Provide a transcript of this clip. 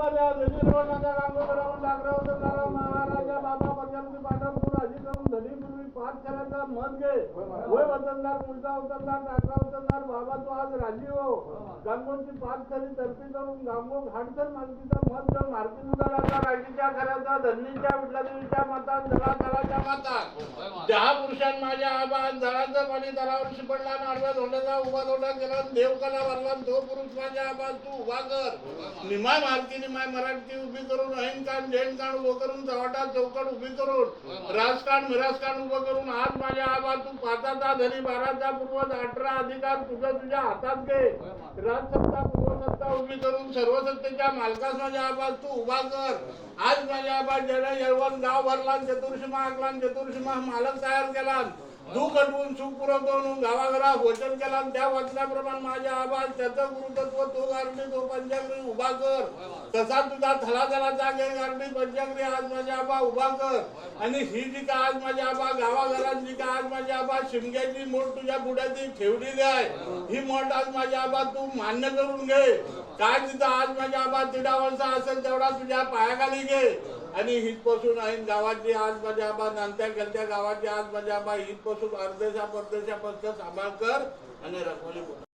बाल्या धनीरवणाच्या गांगोदरावून लागराव नारा महाराजा बाबा पर्यंत पाठवून राजी करून धनीपूर्वी पाच करायचा मत घे. होय वतनदार मुलगा उतरणार टाकला उतरणार बाबा तू आज राजी हो. गांगोची पाच खरी तरफी करून गांगो घाटसर मालकीचा मत घेऊन मारुती उदाराचा राजीच्या खऱ्याचा धरणीच्या विठला देवीच्या माता जला तलाच्या माता दहा माझ्या आबा पाणी तलावर शिपडला नाडव्या धोंड्याचा उभा धोंडा केला देवकाला भरला तो पुरुष माझ्या आबा तू उभा कर. निमाय मारती निमाय मराठी उभी करून ऐन कान उभं करून चव्हाटा चौकट उभी करून राजकान मिराजकान उभं करून आज माझ्या आबा तू पाचाचा धनी बाराचा पूर्वज अठरा अधिकार तुझं तुझ्या हातात घे. राजसत्ता पूर्वसत्ता उभी करून सर्व सत्तेच्या मालकास माझ्या आबा तू उभा कर. आज माझ्या आबा ज्याला यवन गाव भरला चतुर्षमा आकला चतुर्षमा मालक तयार केला दुःख अटवून सुख पुरवतो गावाघरा वचन केला त्या वचनाप्रमाणे माझ्या आवाज त्याचं गुरुतत्व तो गारणी तो पंचाग्री उभा कर. तसा तुझा थला थला जागे गारणी पंचाग्री आज माझ्या आबा उभा कर आणि ही जी का आज माझ्या आबा गावाघरात जी का आज माझ्या आबा शिमग्याची मोठ तुझ्या पुढ्याची ठेवलेली आहे ही मोठ आज माझ्या आबा तू मान्य करून घे काय तिथं आज माझ्या आबा तिडावरचा असेल तेवढा तुझ्या पायाखाली घे आणि हितपासून आहे गावाची आज माझ्या आबा नांद्या गलत्या गावाची आज माझ्या आबा हितपासून अर्धेशा परदेशा सांभाळ कर आणि रखवाली